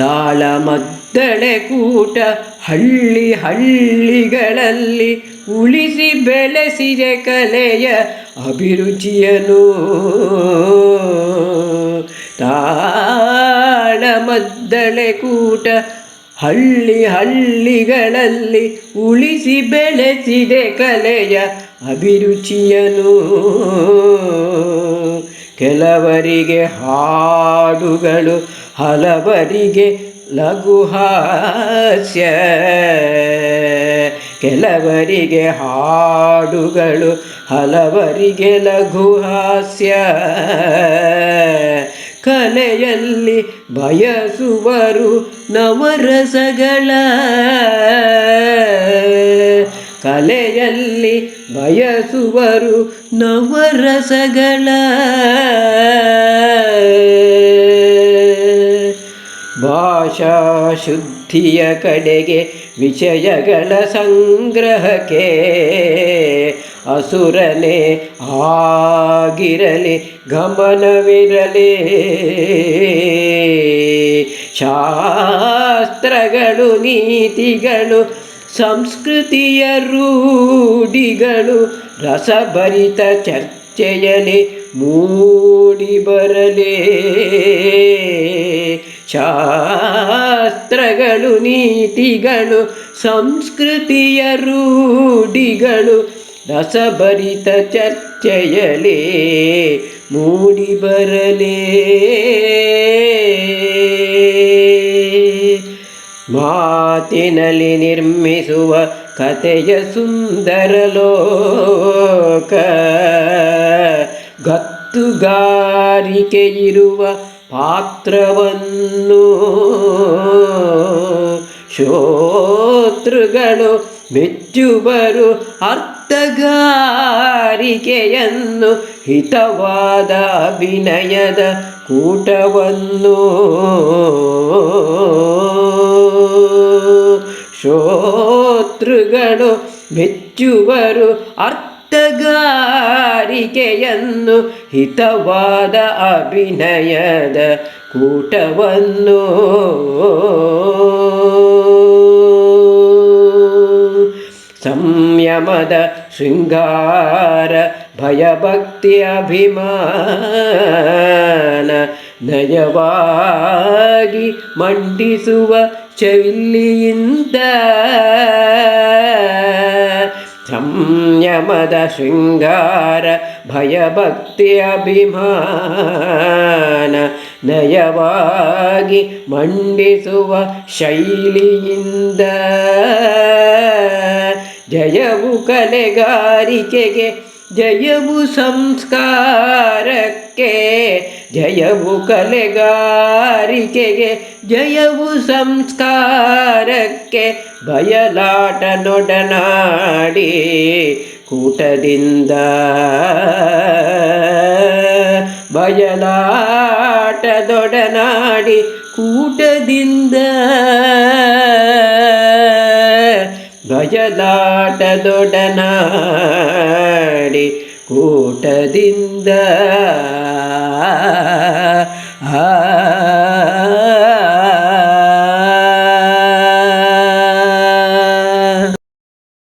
ತಾಳಮದ್ದಳೆ ಕೂಟ ಹಳ್ಳಿ ಹಳ್ಳಿಗಳಲ್ಲಿ ಉಳಿಸಿ ಬೆಳೆಸಿದೆ ಕಲೆಯ ಅಭಿರುಚಿಯನು. ತಾಳಮದ್ದಳೆ ಕೂಟ ಹಳ್ಳಿ ಹಳ್ಳಿಗಳಲ್ಲಿ ಉಳಿಸಿ ಬೆಳೆಸಿದೆ ಕಲೆಯ ಅಭಿರುಚಿಯನು. ಕೆಲವರಿಗೆ ಹಾಡುಗಳು ಹಲವರಿಗೆ ಲಘು ಹಾಸ್ಯ. ಕೆಲವರಿಗೆ ಹಾಡುಗಳು ಹಲವರಿಗೆ ಲಘು ಹಾಸ್ಯ. ಕಲೆಯಲ್ಲಿ ಬಯಸುವರು ನವರಸಗಳ. ಕಲೆಯಲ್ಲಿ ಬಯಸುವರು ನವರಸಗಳ. ಭಾಷಾ ಶುದ್ಧಿಯ ಕಡೆಗೆ ವಿಷಯಗಳ ಸಂಗ್ರಹಕ್ಕೆ ಅಸುರನೇ ಆಗಿರಲಿ ಗಮನವಿರಲಿ. ಶಾಸ್ತ್ರಗಳು ನೀತಿಗಳು ಸಂಸ್ಕೃತಿಯ ರೂಢಿಗಳು ರಸಭರಿತ ಚರ್ಚೆಯಲ್ಲಿ ಮೂಡಿ ಬರಲೇ. ಶಾಸ್ತ್ರಗಳು ನೀತಿಗಳು ಸಂಸ್ಕೃತಿಯ ರೂಢಿಗಳು ರಸಭರಿತ ಚರ್ಚೆಯಲೇ ಮೂಡಿ ಬರಲೇ. ಮಾತಿನಲ್ಲಿ ನಿರ್ಮಿಸುವ ಕಥೆಯ ಸುಂದರ ಲೋಕ. ಗತ್ತುಗಾರಿಕೆ ಇರುವ ಪಾತ್ರವನ್ನು ಶೋತೃಗಳು ಮೆಚ್ಚುವರು ಅರ್ಥಗಾರಿಕೆಯನ್ನು ಹಿತವಾದ ಅಭಿನಯದ ಕೂಟವನ್ನು. ಶೋತೃಗಳು ಮೆಚ್ಚುವರು ಅರ್ಥಗಾರಿಕೆಯನ್ನು ಹಿತವಾದ ಅಭಿನಯದ ಕೂಟವನ್ನು. ಸಂಯಮದ ಶೃಂಗಾರ ಭಯಭಕ್ತಿ ಅಭಿಮಾನ ನಯವಾಗಿ ಮಂಡಿಸುವ ಚವಿಲ್ಲಿಯಿಂದ ಸಂಯಮದ ಶೃಂಗಾರ ಭಯಭಕ್ತಿ ಅಭಿಮಾನ ನಯವಾಗಿ ಮಂಡಿಸುವ ಶೈಲಿಯಿಂದ ಜಯವು ಕಲೆಗಾರಿಕೆಗೆ ಜಯವು ಸಂಸ್ಕಾರಕ್ಕೆ ಜಯವು ಕಲೆಗಾರಿಕೆಗೆ ಜಯವು ಸಂಸ್ಕಾರಕ್ಕೆ ಬಯಲಾಟ ನೊಡನಾಡಿ ಕೂಟದಿಂದ ಬಯಲಾಟದೊಡನಾಡಿ ಕೂಟದಿಂದ ಬಯಲಾಟದೊಡನಾಡಿ ಕೂಟದಿಂದ. ಆ